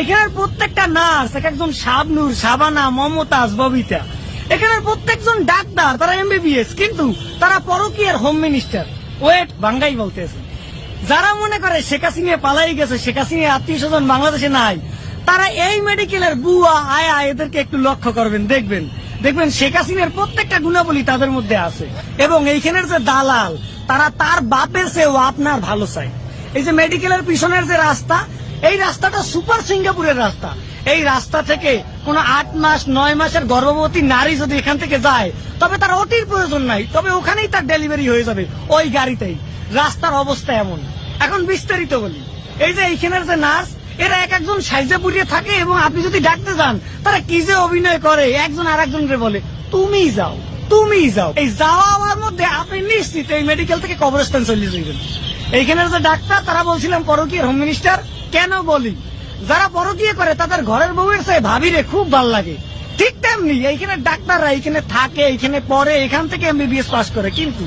এখানের প্রত্যেকটা নার্স, এক একজন শাবনুর, শাবানা, মমতাজ, ববিতা। এখানের প্রত্যেকজন ডাক্তার, তারা এমবিবিএস কিন্তু তারা পরকীয়ার হোম মিনিস্টার ওয়েট, বাঙ্গাই বলতেছে। যারা মনে করে শেখ হাসিনা পালাই গেছে, শেখ হাসিনা আত্মীয় স্বজন বাংলাদেশে নাই, তারা এই মেডিকেলের বুয়া, আয়া এদেরকে একটু লক্ষ্য করবেন, দেখবেন। দেখবেন শেখ হাসিনার প্রত্যেকটা গুণাবলী তাদের মধ্যে আছে। এবং এইখানের যে দালাল, তারা তার বাপের চেয়েও আপনার ভালো চায় এই যে মেডিকেলের পিছনের যে রাস্তা এই রাস্তাটা সুপার সিঙ্গাপুরের রাস্তা। এই রাস্তা থেকে কোন আট মাস, নয় মাসের গর্ভবতী নারী যদি এখান থেকে যায়, তবে তার অতির প্রয়োজন নাই, তবে ওখানেই তার ডেলিভারি হয়ে যাবে ওই গাড়িতেই। রাস্তার অবস্থা এমন। এখন বিস্তারিত বলি। এই যে এইখানের যে নার্স, এরা এক একজন সাইজে পুড়িয়ে থাকে এবং আপনি যদি ডাকতে যান, তারা কি যে অভিনয় করে, একজন আর একজনকে বলে, তুমি যাও তুমি যাও। এই যাওয়ার মধ্যে আপনি নিশ্চিত এই মেডিকেল থেকে কবরস্থান চলে যাবেন। এইখানের যে ডাক্তার, তারা বলছিলাম পরকীয় হোম মিনিস্টার কেন বলি? যারা পরকীয় করে, তাদের ঘরের বউয়ের চেয়ে ভাবিরে খুব ভালো লাগে। ঠিক তেমনি এইখানে ডাক্তাররা এইখানে থাকে, এইখানে পড়ে, এখান থেকে এমবিবিএস পাস করে। কিন্তু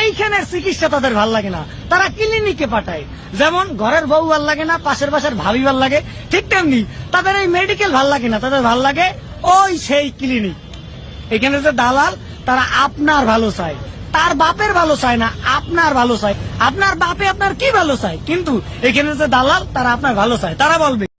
এইখানের চিকিৎসা তাদের ভালো লাগে না। তারা ক্লিনিকে পাঠায়। যেমন ঘরের বউ ভালো লাগে না, পাশের পাশের ভাবি ভালো লাগে। ঠিক তেমনি তাদের এই মেডিকেল ভালো লাগে না। তাদের ভালো লাগে ওই সেই ক্লিনিক এখানে যে দালাল, তারা আপনার ভালো চায়। তার বাপের ভালো চায় না, আপনার ভালো চায়। আপনার বাপে আপনার কি ভালো চায়? কিন্তু এখানে যে দালাল, তারা আপনার ভালো চায়। তারা বলবে।